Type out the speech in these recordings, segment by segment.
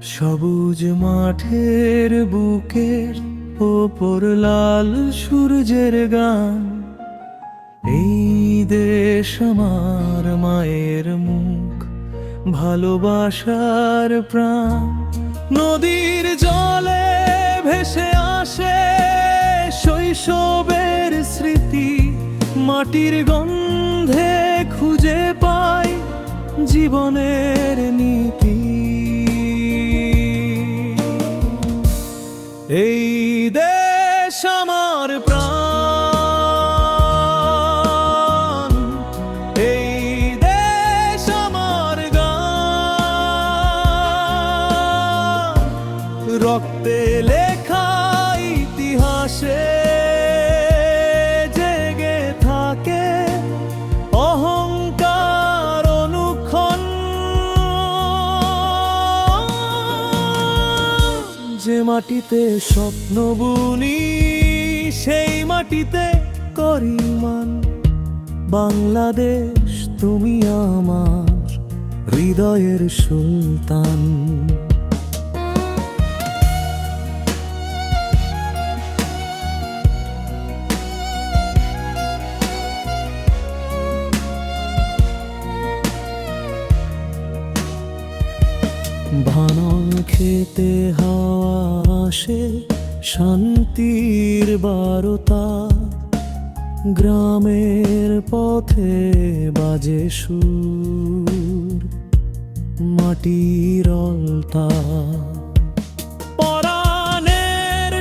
সবুজ মাঠের বুকের ওপর লাল সূর্যের গান। এই দেশ আমার মায়ের মুখ, ভালোবাসার প্রাণ। নদীর জলে ভেসে আসে শৈশবের স্মৃতি, মাটির গন্ধে খুঁজে পাই জীবনের নীতি। আমার প্রাণ। এই দেশ আমার গান। রক্তে লেখা ইতিহাসে জেগে থাকে অহংকার অনুক্ষণ। যে মাটিতে স্বপ্ন বুনি সেই মাটিতে করিমান বাংলাদেশ তুমি আমার হৃদয়ের সুলতান। ভানং খেতে হাওয়া আসে শান্তির বারতা গ্রামের পথে বাজে সুর, মাটির অলতা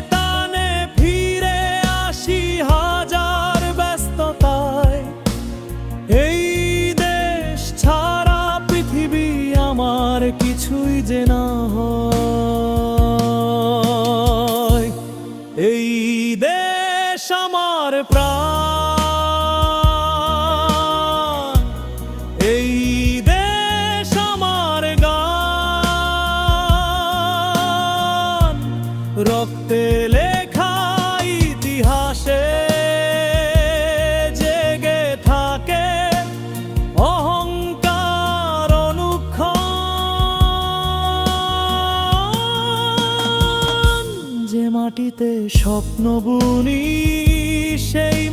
টানে ফিরে হাজার ব্যস্ততায়। এই দেশ ছাড়া পৃথিবী আমার কিছুই যে না হয়। আমার প্রাণ। এই দেশ আমার গান। রক্তে লেখা ইতিহাসে জেগে থাকে অহংকার অনুক্ষণ। যে মাটিতে স্বপ্ন বুনি সেই